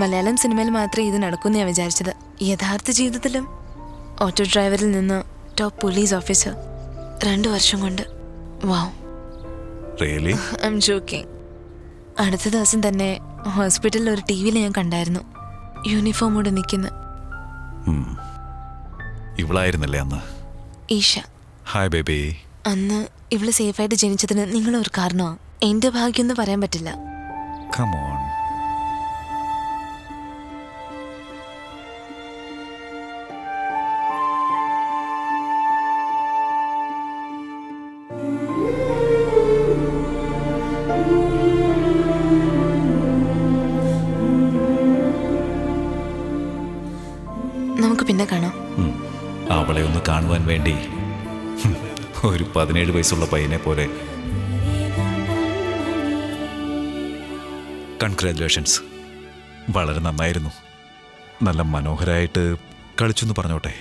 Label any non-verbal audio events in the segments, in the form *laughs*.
മലയാളം സിനിമയിൽ മാത്രമേ ഇത് നടക്കൂന്ന് ഞാൻ വിചാരിച്ചത്. യഥാർത്ഥ ജീവിതത്തിലും ഓട്ടോ ഡ്രൈവറിൽ നിന്ന് ടോപ്പ് പോലീസ് ഓഫീസർ രണ്ടു വർഷം കൊണ്ട്. Wow really I'm joking അടുത്ത ദിവസം തന്നെ ഹോസ്പിറ്റലിൽ ഒരു ടി വിയിൽ ഞാൻ കണ്ടായിരുന്നു. യൂണിഫോമോടെ നിൽക്കുന്ന. ഇവളായിരുന്നല്ലേ അന്ന്? ഈഷ ഹായ് ബേബി അന്ന് ഇവൾ സേഫായിട്ട് ജനിച്ചതിന് നിങ്ങൾ ഒരു കാരണമാണ് എന്റെ ഭാഗ്യം എന്ന് പറയാൻ പറ്റില്ല. പതിനേഴ് വയസ്സുള്ള പയ്യനെ പോലെ. കൺഗ്രാജുലേഷൻസ് വളരെ നന്നായിരുന്നു. നല്ല മനോഹരമായിട്ട് കളിച്ചെന്ന് പറഞ്ഞോട്ടെ.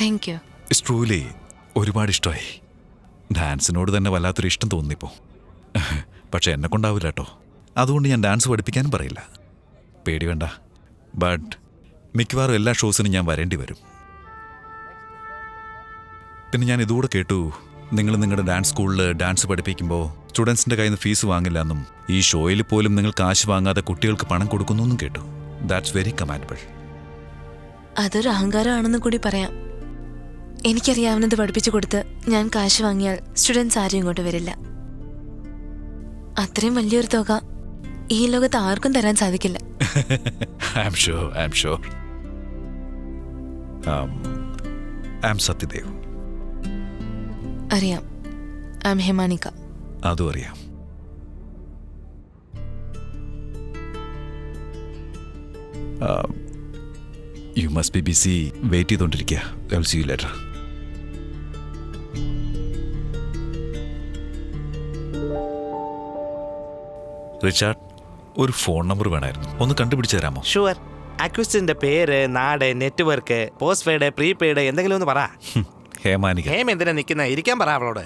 താങ്ക് യു സ്ട്രൂലി ഒരുപാട് ഇഷ്ടമായി. ഡാൻസിനോട് തന്നെ വല്ലാത്തൊരു ഇഷ്ടം തോന്നിപ്പോ. പക്ഷെ എന്നെ കൊണ്ടാവില്ല കേട്ടോ. അതുകൊണ്ട് ഞാൻ ഡാൻസ് പഠിപ്പിക്കാനും പറയില്ല. പേടി വേണ്ട. ബട്ട് മിക്കവാറും എല്ലാ ഷോസിനും ഞാൻ വരേണ്ടി വരും. പിന്നെ ഞാൻ ഇതുകൂടെ കേട്ടു. നിങ്ങൾ നിങ്ങളുടെ ഡാൻസ് സ്കൂളിൽ ഡാൻസ് പഠിപ്പിക്കുമ്പോൾ സ്റ്റുഡൻസിന്റെ കയ്യിൽ നിന്ന് ഫീസ് വാങ്ങില്ല എന്നും ഈ ഷോയിൽ പോലും നിങ്ങൾ കാശ് വാങ്ങാതെ കുട്ടികൾക്ക് പണം കൊടുക്കുന്നു എന്നും കേട്ടു. ദാറ്റ്സ് വെരി കമാൻഡബിൾ അതൊരു അഹങ്കാരമാണെന്ന് കൂടി പറയാം. എനിക്കറിയാവുന്നത് പഠിപ്പിച്ചു കൊടുത്ത് ഞാൻ കാശ് വാങ്ങിയാൽ സ്റ്റുഡൻസ് ആരും ഇങ്ങോട്ട് വരില്ല. അത്രയും വലിയൊരു തുക ഈ ലോകത്ത് ആർക്കും തരാൻ സാധിക്കില്ല. I am sure I am sure I am Satyadev അറിയാം. ഐ എം ഹെമാനിക അതും അറിയാം. You must be busy wait ചെയ്തോണ്ടിരിക്കുക see you letter Richard ഒരു ഫോൺ നമ്പർ വേണമായിരുന്നു ഒന്ന് കണ്ടുപിടിച്ച് തരാമോ? ഷുവർ അക്വിസ്റ്റിന്റെ പേര് നാട് നെറ്റ്വർക്ക് പോസ്റ്റ് പെയ്ഡ് പ്രീപെയ്ഡ് എന്തെങ്കിലും ഒന്ന് പറ. ഹേമാനിക. ഹേം എന്തിനാ നിൽക്കുന്ന ഇരിക്കാൻ പറ അവളോട്.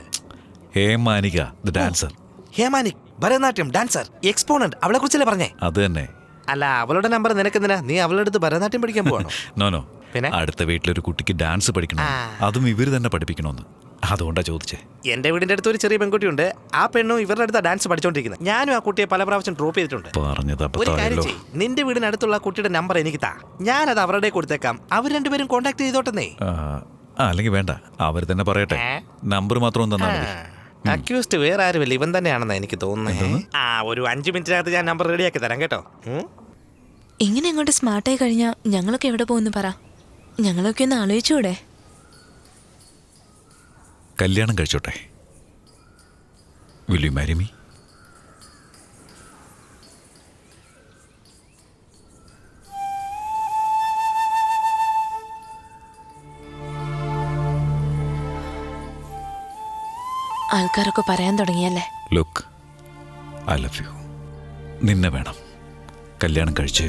Hemanika the dancer. Hemanika Bharatanatyam dancer exponent അവളെ കുറിച്ചല്ലേ പറഞ്ഞേ? അത് തന്നെ. അല്ല അവളുടെ നമ്പർ നിനക്കെന്തിനാ? നീ അവളുടെ അടുത്ത് ഭരതനാട്യം പഠിക്കാൻ പോവാണോ? *laughs* No no. പിന്നെ? അടുത്ത വീട്ടിലൊരു കുട്ടിക്ക് ഡാൻസ് പഠിക്കണം. അതും ഇവർ തന്നെ പഠിപ്പിക്കണമെന്ന് അതുകൊണ്ടാ ചോദിച്ചേ. എന്റെ വീടിന്റെ അടുത്ത് ഒരു ചെറിയ പെൺകുട്ടി ഉണ്ട് ആ പെണ്ണും ഇവരുടെ അടുത്ത് ഡാൻസ് പഠിച്ചോണ്ടിരിക്കുന്നത് ഞാനും ആ കുട്ടിയെ പല പ്രാവശ്യം ഡ്രോപ്പ് ചെയ്തിട്ടുണ്ട്. പറഞ്ഞത് ഒരു കാര്യം ചെയ്യ്. നിന്റെ വീടിനടുത്തുള്ള ആ കുട്ടിയുടെ നമ്പർ എനിക്ക് താ ഞാനത് അവരുടെ കൊടുത്തേക്കാം. അവർ രണ്ടുപേരും കോണ്ടാക്ട് ചെയ്തോട്ടെന്നേ. ആ, ആ, അല്ലെങ്കിൽ വേണ്ട. അവർ തന്നെ പറയട്ടെ. നമ്പർ മാത്രം തന്നാൽ മതി. അക്യൂസ്ഡ് വേറെ ആരുമില്ല. ഇവൻ തന്നെയാണെന്ന് എനിക്ക് തോന്നുന്നത് ആ ഒരു അഞ്ച് മിനിറ്റിനകത്ത് ഞാൻ നമ്പർ റെഡിയാക്കി തരാം കേട്ടോ? ഇങ്ങനെ അങ്ങോട്ട് സ്മാർട്ടായി കഴിഞ്ഞാൽ ഞങ്ങളൊക്കെ എവിടെ പോകുന്നു പറ. ഞങ്ങളൊക്കെ ഒന്ന് ആലോചിച്ചൂടെ. കല്യാണം കഴിച്ചോട്ടെ. വിൽ യു മാരി മീ ആൾക്കാരൊക്കെ പറയാൻ തുടങ്ങിയല്ലേ? ലുക്ക് ഐ ലവ് യു നിന്നെ വേണം. കല്യാണം കഴിച്ച്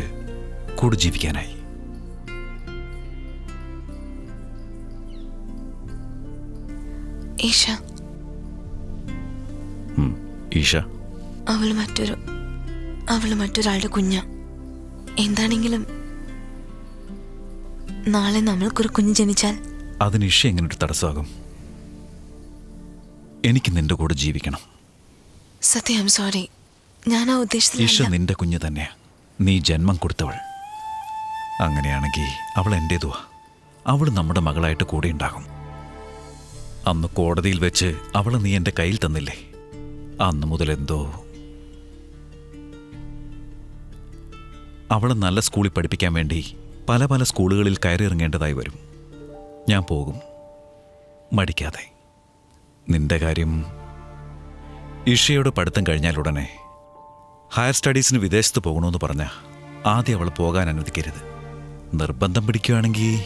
കൂടെ ജീവിക്കാനായി. ഈഷ ഉം, ഈഷ അവൾ മറ്റൊരു അവൾ മറ്റൊരാളുടെ കുഞ്ഞ. എന്താണെങ്കിലും നാളെ നമ്മൾക്കൊരു കുഞ്ഞ് ജനിച്ചാൽ? അതിന് ഇഷ എങ്ങനെ ഒരു തടസ്സമാകും? എനിക്ക് നിന്റെ കൂടെ ജീവിക്കണം. സത്യം സോറി ഞാൻ ആ ഉദ്ദേശിച്ചത് ഉദ്ദേശത്തിലല്ല നിന്റെ കുഞ്ഞ് തന്നെയാ. നീ ജന്മം കൊടുത്തവൾ. അങ്ങനെയാണെങ്കിൽ അവൾ എന്റേതുവാ അവൾ നമ്മുടെ മകളായിട്ട് കൂടെ ഉണ്ടാകും. അന്ന് കോടതിയിൽ വെച്ച് അവളെ നീ എന്റെ കയ്യിൽ തന്നില്ലേ? അന്ന് മുതൽ എന്തോ അവളെ നല്ല സ്കൂളിൽ പഠിപ്പിക്കാൻ വേണ്ടി പല പല സ്കൂളുകളിൽ കയറി ഇറങ്ങേണ്ടതായി വരും. ഞാൻ പോകും. മടിക്കാതെ. നിന്റെ കാര്യം ഇഷയോട് പഠിത്തം കഴിഞ്ഞാൽ ഉടനെ ഹയർ സ്റ്റഡീസിന് വിദേശത്ത് പോകണമെന്ന് പറഞ്ഞ ആദ്യം അവൾ പോകാൻ അനുവദിക്കരുത്. നിർബന്ധം പിടിക്കുകയാണെങ്കിൽ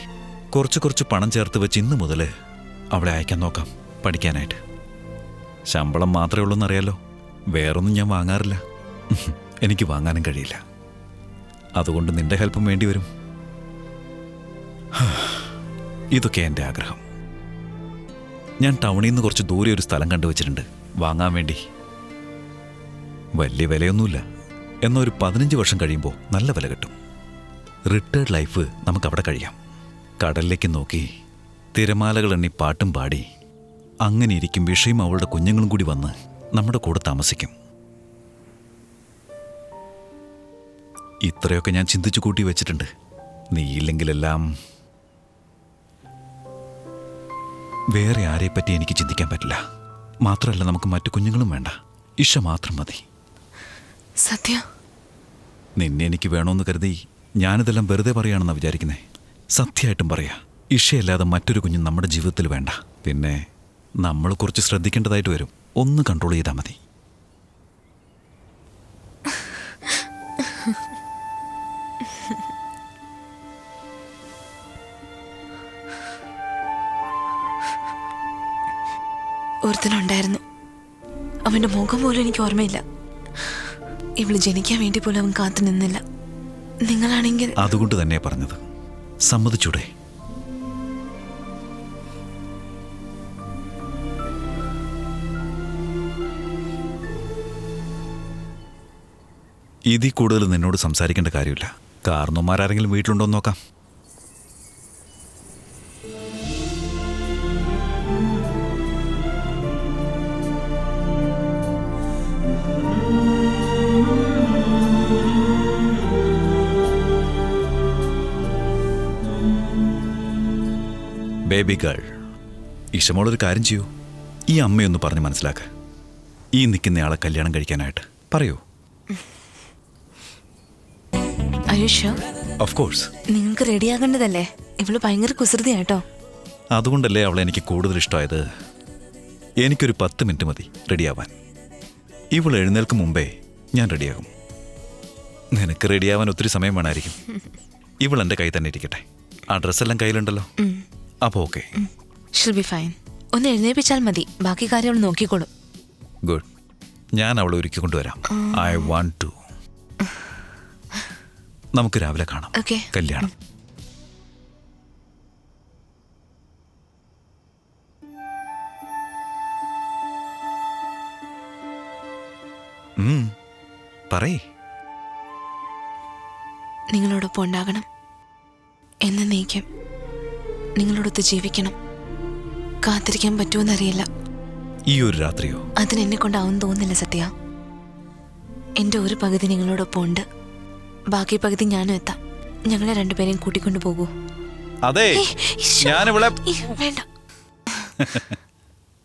കുറച്ച് കുറച്ച് പണം ചേർത്ത് വെച്ച് ഇന്ന് മുതൽ അവളെ അയക്കാൻ നോക്കാം പഠിക്കാനായിട്ട്. ശമ്പളം മാത്രമേ ഉള്ളൂ എന്നറിയാലോ വേറൊന്നും ഞാൻ വാങ്ങാറില്ല. എനിക്ക് വാങ്ങാനും കഴിയില്ല. അതുകൊണ്ട് നിന്റെ ഹെൽപ്പും വേണ്ടി വരും ഇതൊക്കെ എന്റെ ആഗ്രഹം. ഞാൻ ടൗണിൽ നിന്ന് കുറച്ച് ദൂരെ ഒരു സ്ഥലം കണ്ടുവച്ചിട്ടുണ്ട് വാങ്ങാൻ വേണ്ടി. വലിയ വിലയൊന്നുമില്ല. എന്നാൽ ഒരു പതിനഞ്ച് വർഷം കഴിയുമ്പോൾ നല്ല വില കിട്ടും. റിട്ടയർഡ് ലൈഫ് നമുക്കവിടെ കഴിയാം. കടലിലേക്ക് നോക്കി തിരമാലകൾ എണ്ണി പാട്ടും പാടി അങ്ങനെ ഇരിക്കും വിഷയും അവളുടെ കുഞ്ഞുങ്ങളും കൂടി വന്ന് നമ്മുടെ കൂടെ താമസിക്കും. ഇത്രയൊക്കെ ഞാൻ ചിന്തിച്ചു കൂട്ടി വെച്ചിട്ടുണ്ട്. നീയില്ലെങ്കിലെല്ലാം വേറെ ആരെപ്പറ്റി എനിക്ക് ചിന്തിക്കാൻ പറ്റില്ല. മാത്രമല്ല നമുക്ക് മറ്റു കുഞ്ഞുങ്ങളും വേണ്ട. ഇഷ മാത്രം മതി. സത്യ? നിന്നെ എനിക്ക് വേണമെന്ന് കരുതി ഞാനിതെല്ലാം വെറുതെ പറയുകയാണെന്നാണ് വിചാരിക്കുന്നേ. സത്യമായിട്ടും പറയാ. ഇഷയല്ലാതെ മറ്റൊരു കുഞ്ഞും നമ്മുടെ ജീവിതത്തിൽ വേണ്ട. പിന്നെ നമ്മൾ കുറച്ച് ശ്രദ്ധിക്കേണ്ടതായിട്ട് വരും. ഒന്ന് കൺട്രോൾ ചെയ്താൽ മതി. ഒരുത്തനുണ്ടായിരുന്നു. അവന്റെ മുഖം പോലും എനിക്ക് ഓർമ്മയില്ല. ഇവൾ ജനിക്കാൻ വേണ്ടി പോലും അവൻ കാത്തു നിന്നില്ല. നിങ്ങളാണെങ്കിൽ അതുകൊണ്ട് തന്നെ പറഞ്ഞത്. സമ്മതിച്ചൂടെ? ഇതി കൂടുതൽ നിന്നോട് സംസാരിക്കേണ്ട കാര്യമില്ല. കാരണവന്മാരാരെങ്കിലും വീട്ടിലുണ്ടോ നോക്കാം. ബേബി ഗേൾ ഇഷമോളൊരു കാര്യം ചെയ്യൂ. ഈ അമ്മയൊന്ന് പറഞ്ഞ് മനസ്സിലാക്ക. ഈ നിൽക്കുന്നയാളെ കല്യാണം കഴിക്കാനായിട്ട്. പറയൂ. ഓഫ് കോഴ്സ് നിങ്ങൾക്ക് റെഡിയാകേണ്ടതല്ലേ? ഇവൾ ഭയങ്കര കുസൃതിയാട്ടോ അതുകൊണ്ടല്ലേ അവളെ എനിക്ക് കൂടുതൽ ഇഷ്ടമായത്? എനിക്കൊരു പത്ത് മിനിറ്റ് മതി റെഡിയാവാൻ. ഇവൾ എഴുന്നേൽക്കും മുമ്പേ ഞാൻ റെഡിയാകും. നിനക്ക് റെഡിയാവാൻ ഒത്തിരി സമയം വേണമായിരിക്കും ഇവൾ എന്റെ കൈ തന്നെ ഇരിക്കട്ടെ. ആ ഡ്രസ്സെല്ലാം കയ്യിലുണ്ടല്ലോ. അപ്പോൾ ഓക്കെ. ഷിൽ ബി ഫൈൻ ഒന്ന് എഴുന്നേപ്പിച്ചാൽ മതി. ബാക്കി കാര്യങ്ങൾ നോക്കിക്കോളും. ഗുഡ്. ഞാൻ അവളെ ഒരുക്കി കൊണ്ടുവരാം. ഐ വാണ്ട് ടു നമുക്ക് രാവിലെ കാണാം. ഓക്കെ കല്യാണം. ഉം, പറയ്. നിങ്ങളോടൊപ്പം ഉണ്ടാകണം. എന്ന് നീക്കം നിങ്ങളോടൊത്ത് ജീവിക്കണം. കാത്തിരിക്കാൻ പറ്റുമെന്നറിയില്ല. ഈ ഒരു രാത്രിയോ? അതിനെന്നെ കൊണ്ടാവും തോന്നുന്നില്ല സത്യ. എന്റെ ഒരു പകുതി നിങ്ങളോടൊപ്പം ഉണ്ട്. ബാക്കി പകുതി ഞാനും എത്താം. ഞങ്ങളെ രണ്ടുപേരെയും കൂട്ടിക്കൊണ്ടു പോകൂ. അതെ ഞാൻ വേണ്ട.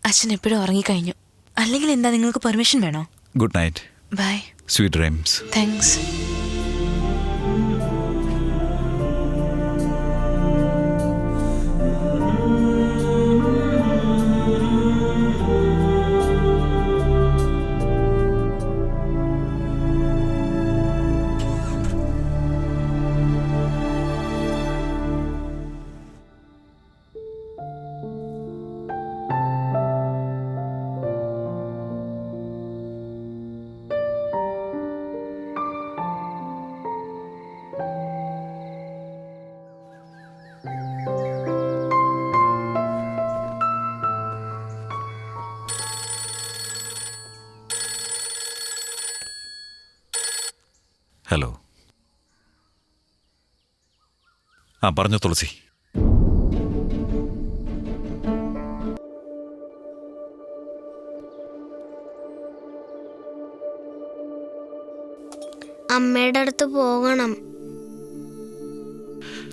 അച്ഛൻ എപ്പോഴും ഉറങ്ങിക്കഴിഞ്ഞു. അല്ലെങ്കിൽ എന്താ നിങ്ങൾക്ക് പെർമിഷൻ വേണോ? Good night. Bye. Sweet dreams. Thanks. ആ പറഞ്ഞോ തുളസി. അമ്മയുടെ അടുത്ത് പോകണം.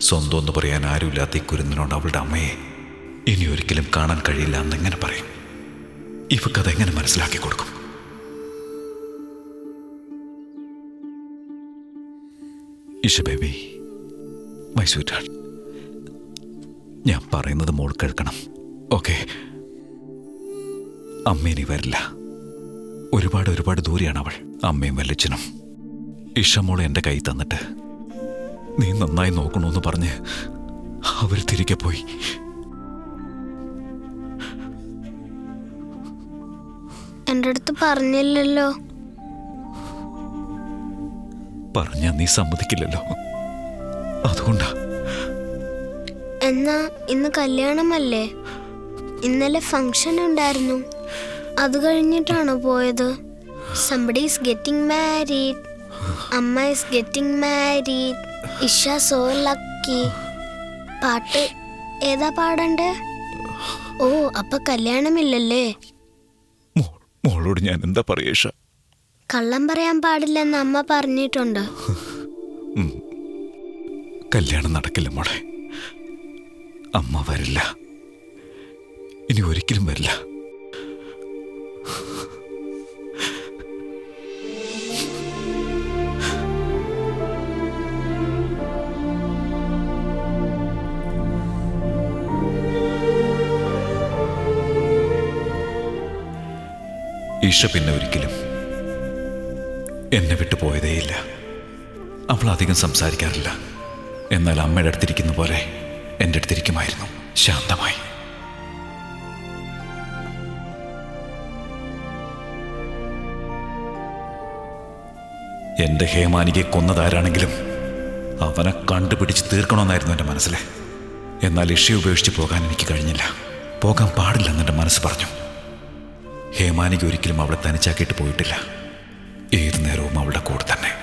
സ്വന്തം എന്ന് പറയാൻ ആരുമില്ലാത്ത ഈ കുരുന്നിനോട് അവളുടെ അമ്മയെ ഇനി ഒരിക്കലും കാണാൻ കഴിയില്ല എന്നെങ്ങനെ പറയും? ഇവക്കതെങ്ങനെ മനസ്സിലാക്കി കൊടുക്കും? ഇഷ ബേബി മൈ സ്വീറ്റ് ഞാൻ പറയുന്നത് മോൾ കേൾക്കണം. ഓക്കെ അമ്മ ഇനി വരില്ല. ഒരുപാട് ഒരുപാട് ദൂരെയാണ് അവൾ. അമ്മയും വല്ലിച്ചനും ഇഷമോളെ എന്റെ കൈ തന്നിട്ട് നീ നന്നായി നോക്കണമെന്ന് പറഞ്ഞ് അവർ തിരികെ പോയി. എന്റെ അടുത്ത് പറഞ്ഞില്ലല്ലോ. പറഞ്ഞാ നീ സമ്മതിക്കില്ലല്ലോ. അതുകൊണ്ടാ. എന്നാ ഇന്ന് കല്യാണമല്ലേ? ഇന്നലെ ഫംഗ്ഷൻ ഉണ്ടായിരുന്നു. അത് കഴിഞ്ഞിട്ടാണോ പോയത്? സംബഡി ഈസ് ഗെറ്റിംഗ് മാരീഡ് അമ്മ is getting married Isha so lucky പാട്ട് ഏതാ പാടണ്ടേ? ഓ അപ്പൊ കല്യാണമില്ലല്ലേ? മോളോട് ഞാൻ എന്താ പറയേഷ കള്ളം പറയാൻ പാടില്ലെന്ന് അമ്മ പറഞ്ഞിട്ടുണ്ട്. കല്യാണം നടക്കില്ല മോളെ. അമ്മ വരില്ല. ഇനി ഒരിക്കലും വരില്ല. ഈശ പിന്നെ ഒരിക്കലും എന്നെ വിട്ടു പോയതേയില്ല അവൾ അധികം സംസാരിക്കാറില്ല. എന്നാൽ അമ്മയുടെ അടുത്തിരിക്കുന്ന പോലെ എന്റെ അടുത്തിരിക്കുമായിരുന്നു. ശാന്തമായി. എന്റെ ഹേമാനികെ കൊന്നതാരാണെങ്കിലും അവനെ കണ്ടുപിടിച്ച് തീർക്കണമെന്നായിരുന്നു എന്റെ മനസ്സിൽ എന്നാൽ ഇഷയെ ഉപേക്ഷിച്ച് പോകാൻ എനിക്ക് കഴിഞ്ഞില്ല. പോകാൻ പാടില്ലെന്ന് എന്റെ മനസ്സ് പറഞ്ഞു. ഹേമാനിക്ക് ഒരിക്കലും അവളെ തനിച്ചാക്കിയിട്ട് പോയിട്ടില്ല. ഏതു നേരവും അവളുടെ കൂടെ തന്നെ.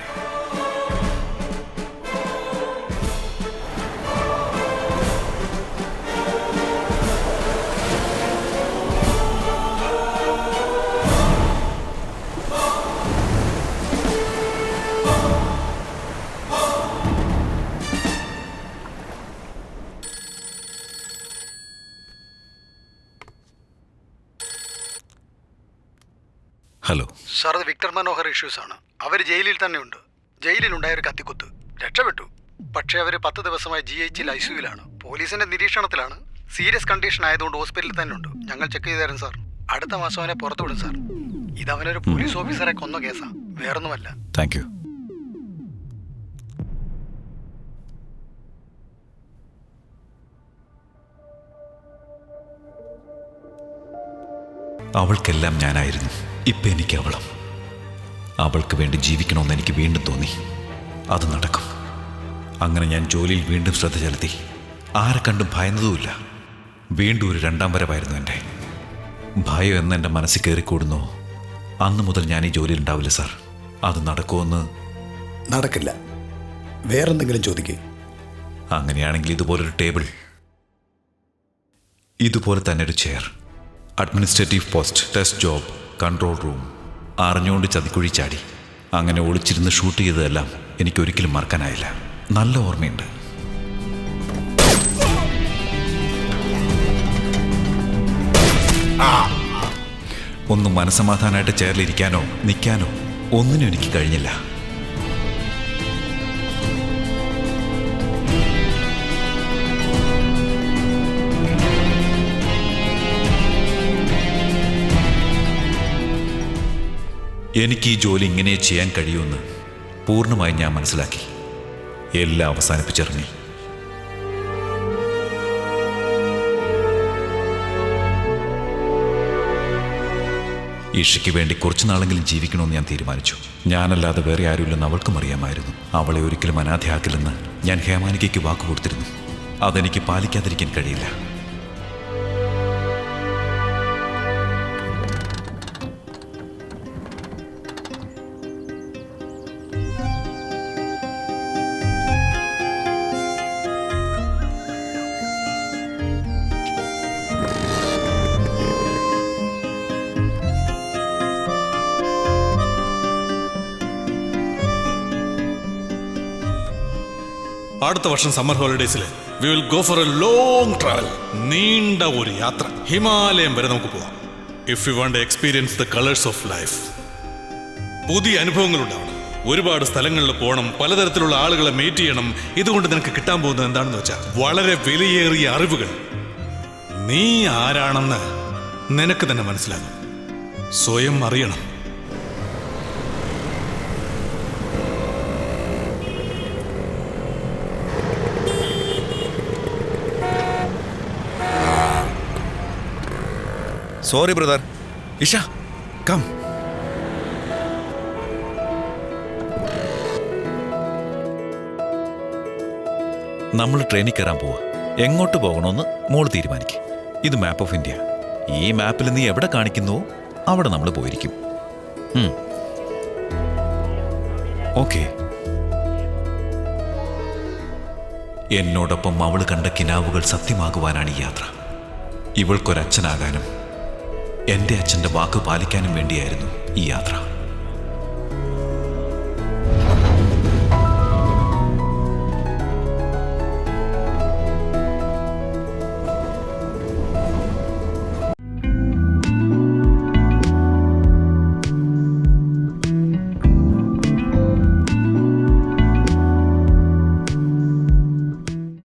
ഹലോ സാർ അത് വിക്ടർ മനോഹർ ഇഷ്യൂസ് ആണ്. അവർ ജയിലിൽ തന്നെയുണ്ട്. ജയിലിലുണ്ടായ ഒരു കത്തിക്കുത്ത്. രക്ഷപ്പെട്ടു. പക്ഷേ അവർ പത്ത് ദിവസമായി ജി എച്ചിൽ ഐ സിയുലാണ് പോലീസിന്റെ നിരീക്ഷണത്തിലാണ് സീരിയസ് കണ്ടീഷൻ ആയതുകൊണ്ട് ഹോസ്പിറ്റലിൽ തന്നെ ഉണ്ട് ഞങ്ങൾ ചെക്ക് ചെയ്തു തരാം സാർ അടുത്ത മാസം അവനെ പുറത്തു വിടും സാർ ഇത് അവനൊരു പോലീസ് ഓഫീസറെ കൊന്ന കേസാ. വേറൊന്നുമല്ല. താങ്ക് യു അവൾക്കെല്ലാം ഞാനായിരുന്നു. ഇപ്പം എനിക്ക് അവളും. അവൾക്ക് വേണ്ടി ജീവിക്കണമെന്ന് എനിക്ക് വീണ്ടും തോന്നി. അത് നടക്കും. അങ്ങനെ ഞാൻ ജോലിയിൽ വീണ്ടും ശ്രദ്ധ ചെലുത്തി. ആരെ കണ്ടും ഭയന്നതുമില്ല. വീണ്ടും ഒരു രണ്ടാം വരവായിരുന്നു എന്റെ ഭയം എന്ന് എന്റെ മനസ്സിൽ കയറിക്കൂടുന്നോ. അന്ന് മുതൽ ഞാൻ ഈ ജോലിയിൽ ഉണ്ടാവില്ല സാർ. അത് നടക്കുമെന്ന് നടക്കില്ല. വേറെന്തെങ്കിലും ചോദിക്കേ. അങ്ങനെയാണെങ്കിൽ ഇതുപോലൊരു ടേബിൾ. ഇതുപോലെ തന്നെ ഒരു chair. Administrative post test job control room. അറിഞ്ഞുകൊണ്ട് ചതിക്കുഴി ചാടി. അങ്ങനെ ഒളിച്ചിരുന്ന് ഷൂട്ട് ചെയ്തതെല്ലാം എനിക്കൊരിക്കലും മറക്കാനായില്ല. നല്ല ഓർമ്മയുണ്ട്. ഒന്നും മനസമാധാനമായിട്ട് ചേർലിരിക്കാനോ നിൽക്കാനോ ഒന്നിനും എനിക്ക് കഴിഞ്ഞില്ല. എനിക്ക് ഈ ജോലി ഇങ്ങനെ ചെയ്യാൻ കഴിയുമെന്ന് പൂർണമായി ഞാൻ മനസ്സിലാക്കി. എല്ലാം അവസാനിപ്പിച്ചിറങ്ങി. ഈഷയ്ക്ക് വേണ്ടി കുറച്ചു നാളെങ്കിലും ജീവിക്കണമെന്ന് ഞാൻ തീരുമാനിച്ചു. ഞാനല്ലാതെ വേറെ ആരുമില്ലെന്ന് അവൾക്കും അറിയാമായിരുന്നു. അവളെ ഒരിക്കലും അനാഥയാക്കില്ലെന്ന് ഞാൻ ഹേമാനികയ്ക്ക് വാക്ക് കൊടുത്തിരുന്നു. അതെനിക്ക് പാലിക്കാതിരിക്കാൻ കഴിയില്ല. അടുത്ത വർഷം summer ഹോളിഡേയ്സിൽ we will go for a long travel നീണ്ട ഒരു യാത്ര. ഹിമാലയം വരെ നമുക്ക് പോവാം. If you want experience the colours of life പുതിയ അനുഭവങ്ങൾ ഉണ്ടാവണം. ഒരുപാട് സ്ഥലങ്ങളിൽ പോകണം. പലതരത്തിലുള്ള ആളുകളെ മീറ്റ് ചെയ്യണം. ഇതുകൊണ്ട് നിനക്ക് കിട്ടാൻ പോകുന്നത് എന്താണെന്ന് വെച്ചാൽ വളരെ വിലയേറിയ അറിവുകൾ. നീ ആരാണെന്ന് നിനക്ക് തന്നെ മനസ്സിലാകും. സ്വയം അറിയണം. സോറി ബ്രദർ ഇഷ കം നമ്മൾ ട്രെയിനിൽ കയറാൻ പോവുക എങ്ങോട്ട് പോകണമെന്ന് മോൾ തീരുമാനിക്കും. ഇത് മാപ്പ് ഓഫ് ഇന്ത്യ ഈ മാപ്പിൽ നീ എവിടെ കാണിക്കുന്നുവോ അവിടെ നമ്മൾ പോയിരിക്കും. ഓക്കെ എന്നോടൊപ്പം അവൾ കണ്ട കിനാവുകൾ സത്യമാകുവാനാണ് ഈ യാത്ര. ഇവൾക്കൊരച്ഛനാകാനും എന്റെ അച്ഛന്റെ വാക്ക് പാലിക്കാനും വേണ്ടിയായിരുന്നു ഈ യാത്ര.